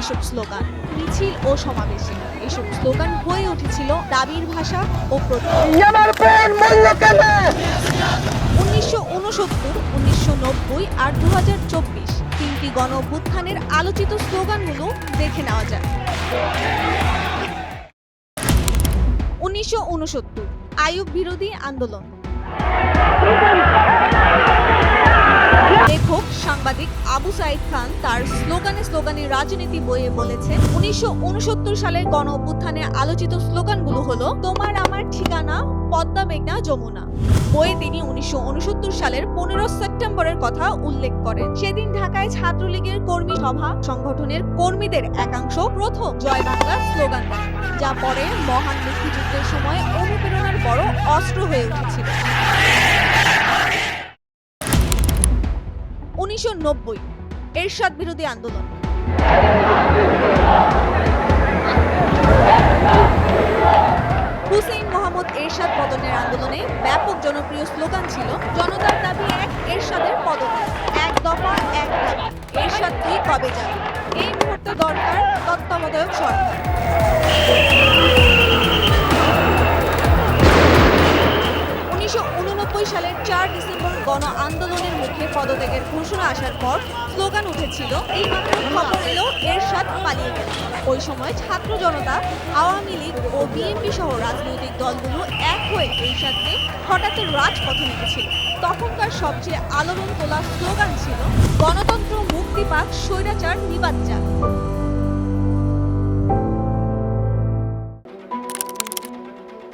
এসব স্লোগান। মিছিল ও সমাবেশে এসব স্লোগান হয়ে উঠেছিল দাবির ভাষা ও উনিশশো উনসত্তর উনিশশো নব্বই আর দু চব্বিশ তিনটি গণ অভ্যুত্থানের আলোচিত স্লোগানগুলো দেখে নেওয়া যাক। উনিশশো উনসত্তর আয়ুব বিরোধী আন্দোলন। লেখক, সাংবাদিক আবু সাইদ খান তার স্লোগানে স্লোগানে রাজনীতি বইয়ে বলেছেন, উনিশশো সালের গণ অভ্যুত্থানে আলোচিত স্লোগানগুলো হলো, তোমার আমার ঠিকানা, পদ্মা মেঘনা, যমুনা। বইয়ে তিনি উনিশশো উনসত্তর সালের পনেরো সেপ্টেম্বরের কথা উল্লেখ করেন। সেদিন ঢাকায় ছাত্রলীগের কর্মী সভা, সংগঠনের কর্মীদের একাংশ প্রথম জয় বাংলা স্লোগান যা পরে মহান মুক্তিযুদ্ধের সময় অনুপ্রেরণার বড় অস্ত্র হয়ে উঠেছিল। উনিশশো নব্বই এরশাদ বিরোধী আন্দোলন। হুসেইন মোহাম্মদ এরশাদ পতনের আন্দোলনে ব্যাপক জনপ্রিয় স্লোগান ছিল জনতার দাবি এক, এরশাদের পদত্যাগ। এক দফা, এক দাবি। এরশাদ তুই কবে যাবি? এই মুহূর্তে দরকার তত্ত্বাবধায়ক সরকার। উনিশশো উননব্বই সালের চার ডিসেম্বর গণ আন্দোলনের মুখে পদত্যাগের ঘোষণা আসার পর স্লোগান উঠেছিল, এই মাত্র খবর এলো, এরশাদ পালিয়ে গেল। ওই সময় ছাত্র জনতা, আওয়ামী লীগ ও বিএনপি সহ রাজনৈতিক দলগুলো এক হয়ে এরশাদকে হঠাৎ রাজপথে নেমেছিল। তখনকার সবচেয়ে আলোড়ন তোলা স্লোগান ছিল, গণতন্ত্র মুক্তি পাক, স্বৈরাচার নিবাদ যাক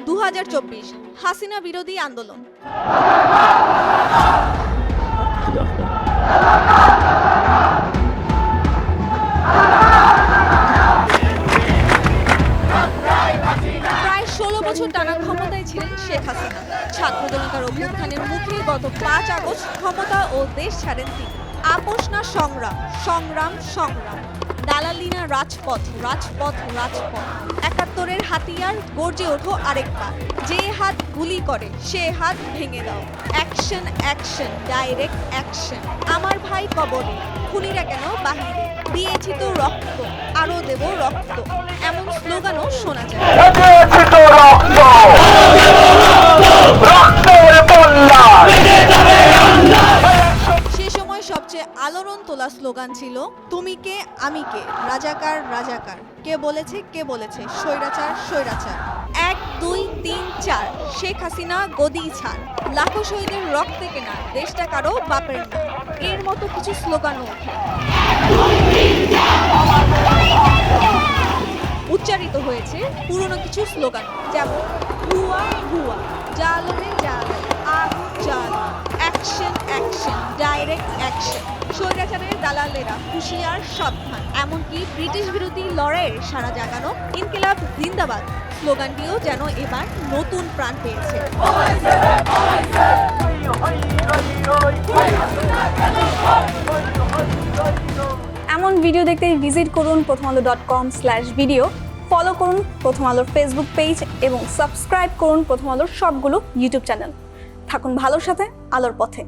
দু হাসিনা বিরোধী আন্দোলন। টানা ক্ষমতায় ছিলেন শেখ হাসিনা। ছাত্র জনতার অভ্যুত্থানের মুখে গত পাঁচ আগস্ট ক্ষমতা ও দেশ ছাড়েন তিনি। আপোষ না সংগ্রাম সংগ্রাম সংগ্রাম। দালালি না রাজপথ রাজপথ রাজপথ। একাত্তরের হাতিয়ার গর্জে ওঠো আরেকবার যে হাত গুলি করে সে হাত ভেঙে দাও। Action action direct action. আমার ভাই কবরে খুনিরা কেন বাহিরে? দিয়েছি তো রক্ত আরও দেব রক্ত। এমন স্লোগানও শোনা যায়। সে সময় সবচেয়ে আলোড়ন তোলা স্লোগান ছিল তুমি আমি কে রাজাকার রাজাকার। কে বলেছে কে বলেছে? স্বৈরাচার স্বৈরাচার। এক, দুই, তিন, চার। শেখ হাসিনা গদি ছাড়। লাখো শহীদের রক্তে কেনা। দেশটা কারও বাপের না। এর মতো কিছু স্লোগানও ওঠে উচ্চারিত হয়েছে পুরনো কিছু স্লোগান, যেমন ভুয়া ভুয়া স্বৈরাচারের দালালেরা হুঁশিয়ার সাবধান। এমনকি ব্রিটিশ বিরোধী লড়াইয়ের সারা জাগানো ইনকিলাব জিন্দাবাদ। স্লোগানটিও যেন এবার নতুন প্রাণ পেয়েছে। এমন ভিডিও দেখতে ভিজিট করুন Prothom Alo dot com slash video. Follow করুন প্রথম আলোর ফেসবুক পেজ এবং সাবস্ক্রাইব করুন প্রথম আলোর সবগুলো ইউটিউব চ্যানেল। থাকুন ভালোর সাথে, আলোর পথে।